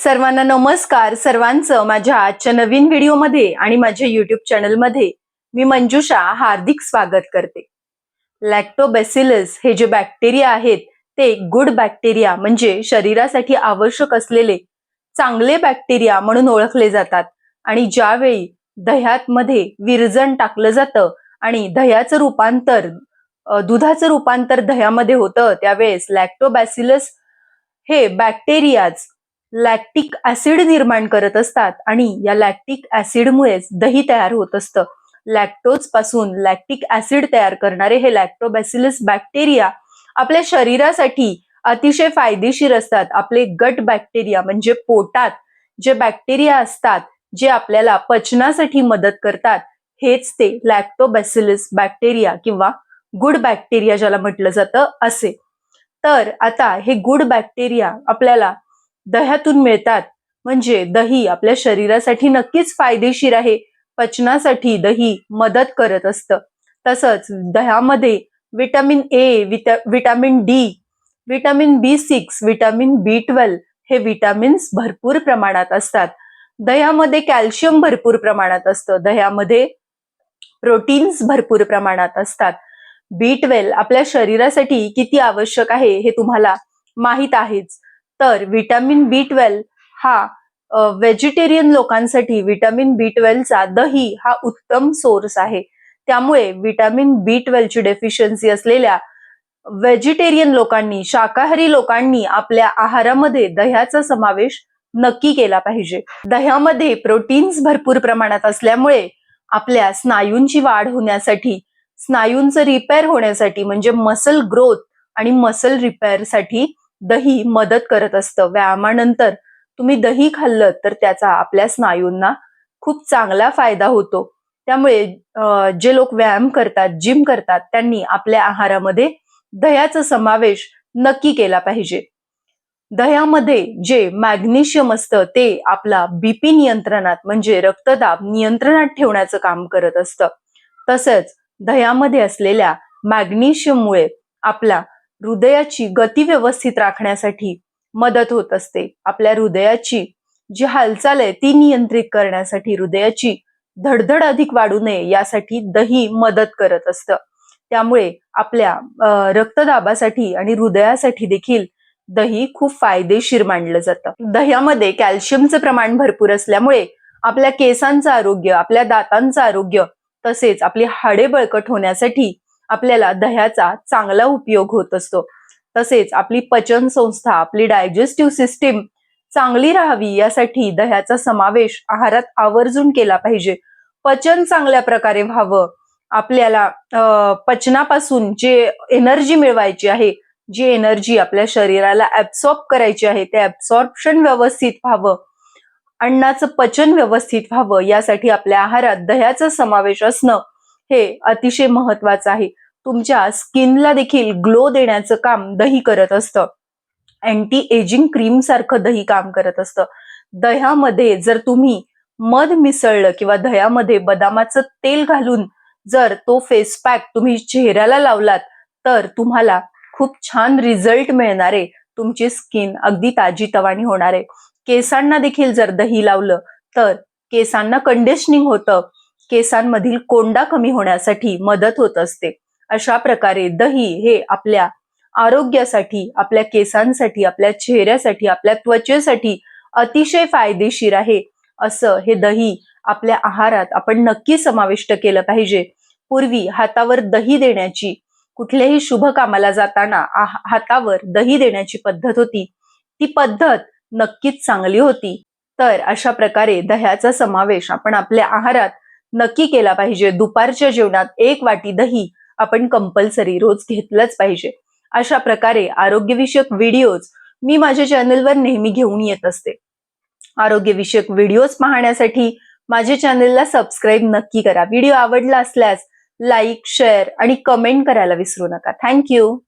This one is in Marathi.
सर्वांना नमस्कार. सर्वांचं माझ्या आजच्या नवीन व्हिडिओमध्ये आणि माझ्या युट्यूब चॅनलमध्ये मी मंजुषा हार्दिक स्वागत करते. लॅक्टोबॅसिलस हे जे बॅक्टेरिया आहेत ते गुड बॅक्टेरिया म्हणजे शरीरासाठी आवश्यक असलेले चांगले बॅक्टेरिया म्हणून ओळखले जातात आणि ज्यावेळी दह्यात मध्ये विरजण टाकलं जातं आणि दह्याचं रूपांतर दुधाचं रूपांतर दह्यामध्ये होतं त्यावेळेस लॅक्टोबॅसिलस हे बॅक्टेरियाज लॅक्टिक ऍसिड निर्माण करत असतात आणि या लॅक्टिक ऍसिडमुळेच दही तयार होत असतं. लॅक्टोजपासून लॅक्टिक ऍसिड तयार करणारे हे लॅक्टोबॅसिलस बॅक्टेरिया आपल्या शरीरासाठी अतिशय फायदेशीर असतात. आपले गट बॅक्टेरिया म्हणजे पोटात जे बॅक्टेरिया असतात जे आपल्याला पचनासाठी मदत करतात हेच ते लॅक्टोबॅसिलस बॅक्टेरिया किंवा गुड बॅक्टेरिया ज्याला म्हटलं जातं असे. तर आता हे गुड बॅक्टेरिया आपल्याला दह्यातून मिळतात. म्हणजे दही आपल्या शरीरासाठी नक्कीच फायदेशीर आहे. पचनासाठी दही मदत करत असतं. तसंच दह्यामध्ये vitamin A vitamin D vitamin B six vitamin B twelve हे विटॅमिन्स भरपूर प्रमाणात असतात. दह्यामध्ये कॅल्शियम भरपूर प्रमाणात असतं. दह्यामध्ये प्रोटीन्स भरपूर प्रमाणात असतात. बी ट्वेल्व आपल्या शरीरासाठी किती आवश्यक आहे हे तुम्हाला माहीत आहेच. तर व्हिटॅमिन बी ट्वेल्व हा व्हेजिटेरियन लोकांसाठी व्हिटॅमिन बी ट्वेल्वचा दही हा उत्तम सोर्स आहे. त्यामुळे व्हिटॅमिन बी ट्वेल्वची डेफिशियन्सी असलेल्या व्हेजिटेरियन लोकांनी शाकाहारी लोकांनी आपल्या आहारामध्ये दह्याचा समावेश नक्की केला पाहिजे. दह्यामध्ये प्रोटीन्स भरपूर प्रमाणात असल्यामुळे आपल्या स्नायूंची वाढ होण्यासाठी स्नायूंचं रिपेअर होण्यासाठी म्हणजे मसल ग्रोथ आणि मसल रिपेअरसाठी दही मदत करत असतं. व्यायामानंतर तुम्ही दही खाल्लं तर त्याचा आपल्या स्नायूंना खूप चांगला फायदा होतो. त्यामुळे जे लोक व्यायाम करतात जिम करतात त्यांनी आपल्या आहारामध्ये दह्याचा समावेश नक्की केला पाहिजे. दह्यामध्ये जे मॅग्नेशियम असतं ते आपला बीपी नियंत्रणात म्हणजे रक्तदाब नियंत्रणात ठेवण्याचं काम करत असतं. तसंच दह्यामध्ये असलेल्या मॅग्नेशियममुळे आपला हृदयाची गती व्यवस्थित राखण्यासाठी मदत होत असते. आपल्या हृदयाची जी हालचाल आहे ती नियंत्रित करण्यासाठी हृदयाची धडधड अधिक वाढू नये यासाठी दही मदत करत असतं. त्यामुळे आपल्या रक्तदाबासाठी आणि हृदयासाठी देखील दही खूप फायदेशीर मानलं जातं. दह्यामध्ये कॅल्शियमचं प्रमाण भरपूर असल्यामुळे आपल्या केसांचं आरोग्य आपल्या दातांचं आरोग्य तसेच आपली हाडे बळकट होण्यासाठी आपल्याला दह्याचा चांगला उपयोग होत असतो. तसेच आपली पचन संस्था आपली डायजेस्टिव्ह सिस्टीम चांगली राहावी यासाठी दह्याचा समावेश आहारात आवर्जून केला पाहिजे. पचन चांगल्या प्रकारे व्हावं. आपल्याला पचनापासून जे एनर्जी मिळवायची आहे जी एनर्जी आपल्या शरीराला ऍब्सॉर्ब करायची आहे ते ऍब्सॉर्प्शन व्यवस्थित व्हावं. अन्नाचं पचन व्यवस्थित व्हावं यासाठी आपल्या आहारात दह्याचा समावेश असणं हे अतिशय महत्वाचं आहे. तुमच्या स्किनला देखील ग्लो देण्याचं काम दही करत असतं. अँटी एजिंग क्रीम सारखं दही काम करत असतं. दह्यामध्ये जर तुम्ही मध मिसळलं किंवा दह्यामध्ये बदामाचं तेल घालून जर तो फेस पॅक तुम्ही चेहऱ्याला लावलात तर तुम्हाला खूप छान रिझल्ट मिळणार आहे. तुमची स्किन अगदी ताजीतवानी होणार आहे. केसांना देखील जर दही लावलं तर केसांना कंडिशनिंग होतं. केसांमधील कोंडा कमी होण्यासाठी मदत होत असते. अशा प्रकारे दही हे आपल्या आरोग्यासाठी आपल्या केसांसाठी आपल्या चेहऱ्यासाठी आपल्या त्वचेसाठी अतिशय फायदेशीर आहे. असं हे दही आपल्या आहारात आपण नक्की समाविष्ट केलं पाहिजे. पूर्वी हातावर दही देण्याची कुठल्याही शुभ कामाला जाताना आह- हातावर दही देण्याची पद्धत होती. ती पद्धत नक्कीच चांगली होती. तर अशा प्रकारे दह्याचा समावेश आपण आपल्या आहारात नक्की केला पाहिजे. दुपारच्या जेवणात एक वाटी दही आपण कंपल्सरी रोज घेतलंच पाहिजे. अशा प्रकारे आरोग्यविषयक व्हिडिओज मी माझ्या चॅनलवर नेहमी घेऊन येत असते. आरोग्यविषयक व्हिडिओज पाहण्यासाठी माझ्या चॅनलला सबस्क्राईब नक्की करा. व्हिडिओ आवडला असल्यास लाईक शेअर आणि कमेंट करायला विसरू नका. थँक्यू